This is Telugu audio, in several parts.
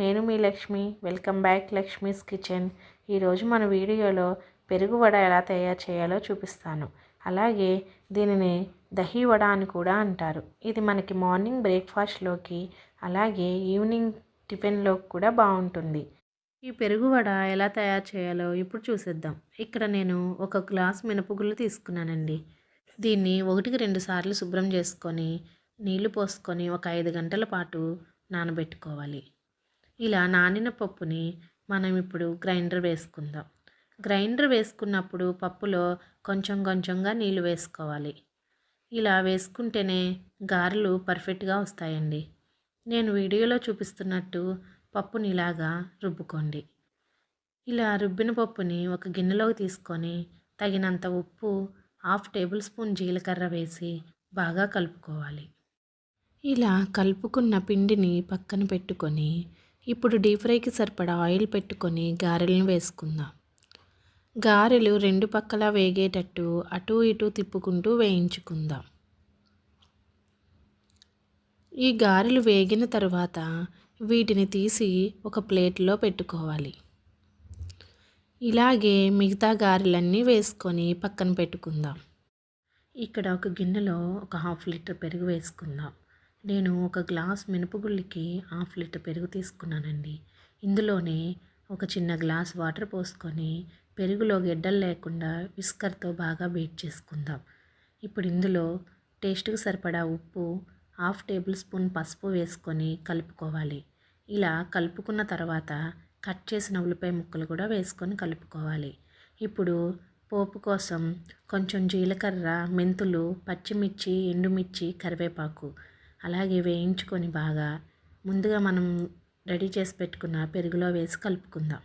నేను మీ Lakshmi. Welcome back Lakshmi's kitchen. ఈరోజు మన వీడియోలో పెరుగు వడ ఎలా తయారు చేయాలో చూపిస్తాను. అలాగే దీనిని దహీ వడ అని కూడా అంటారు. ఇది మనకి మార్నింగ్ బ్రేక్ఫాస్ట్లోకి అలాగే ఈవినింగ్ టిఫిన్లోకి కూడా బాగుంటుంది. ఈ పెరుగు వడ ఎలా తయారు చేయాలో ఇప్పుడు చూసేద్దాం. ఇక్కడ నేను ఒక గ్లాస్ మినపగుళ్ళు తీసుకున్నానండి. దీన్ని ఒకటికి రెండు సార్లు శుభ్రం చేసుకొని నీళ్ళు పోసుకొని ఒక ఐదు గంటల పాటు నానబెట్టుకోవాలి. ఇలా నానిన పప్పుని మనం ఇప్పుడు గ్రైండర్ వేసుకుందాం. గ్రైండర్ వేసుకున్నప్పుడు పప్పులో కొంచెం కొంచెంగా నీళ్ళు వేసుకోవాలి. ఇలా వేసుకుంటేనే గారెలు పర్ఫెక్ట్గా వస్తాయండి. నేను వీడియోలో చూపిస్తున్నట్టు పప్పుని ఇలాగా రుబ్బుకోండి. ఇలా రుబ్బిన పప్పుని ఒక గిన్నెలోకి తీసుకొని తగినంత ఉప్పు హాఫ్ టేబుల్ స్పూన్ జీలకర్ర వేసి బాగా కలుపుకోవాలి. ఇలా కలుపుకున్న పిండిని పక్కన పెట్టుకొని ఇప్పుడు డీప్ ఫ్రైకి సరిపడా ఆయిల్ పెట్టుకొని గారెలను వేసుకుందాం. గారెలు రెండు పక్కల వేగేటట్టు అటు ఇటు తిప్పుకుంటూ వేయించుకుందాం. ఈ గారెలు వేగిన తర్వాత వీటిని తీసి ఒక ప్లేట్లో పెట్టుకోవాలి. ఇలాగే మిగతా గారెలన్నీ వేసుకొని పక్కన పెట్టుకుందాం. ఇక్కడ ఒక గిన్నెలో ఒక హాఫ్ లీటర్ పెరుగు వేసుకుందాం. నేను ఒక గ్లాస్ మినపగుళ్ళకి హాఫ్ లీటర్ పెరుగు తీసుకున్నానండి. ఇందులోనే ఒక చిన్న గ్లాస్ వాటర్ పోసుకొని పెరుగులో గెడ్డలు లేకుండా విస్కర్తో బాగా బీట్ చేసుకుందాం. ఇప్పుడు ఇందులో టేస్ట్కి సరిపడా ఉప్పు హాఫ్ టేబుల్ స్పూన్ పసుపు వేసుకొని కలుపుకోవాలి. ఇలా కలుపుకున్న తర్వాత కట్ చేసిన ఉల్లిపాయ ముక్కలు కూడా వేసుకొని కలుపుకోవాలి. ఇప్పుడు పోపు కోసం కొంచెం జీలకర్ర మెంతులు పచ్చిమిర్చి ఎండుమిర్చి కరివేపాకు అలాగే వేయించుకొని బాగా ముందుగా మనం రెడీ చేసి పెట్టుకున్న పెరుగులో వేసి కలుపుకుందాం.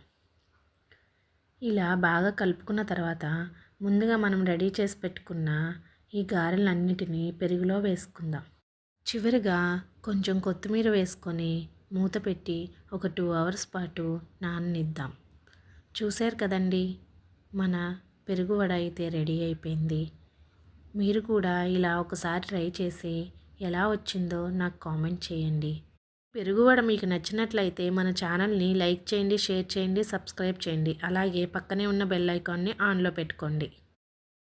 ఇలా బాగా కలుపుకున్న తర్వాత ముందుగా మనం రెడీ చేసి పెట్టుకున్న ఈ గారెలన్నిటినీ పెరుగులో వేసుకుందాం. చివరిగా కొంచెం కొత్తిమీర వేసుకొని మూత పెట్టి ఒక టూ అవర్స్ పాటు నాననిద్దాం. చూశారు కదండి మన పెరుగు వడ అయితే రెడీ అయిపోయింది. మీరు కూడా ఇలా ఒకసారి ట్రై చేసి ఎలా వచ్చిందో నాకు కామెంట్ చేయండి. పెరుగువడ మీకు నచ్చినట్లయితే మన ఛానల్ని లైక్ చేయండి షేర్ చేయండి సబ్స్క్రైబ్ చేయండి. అలాగే పక్కనే ఉన్న బెల్ ఐకాన్ని ఆన్లో పెట్టుకోండి.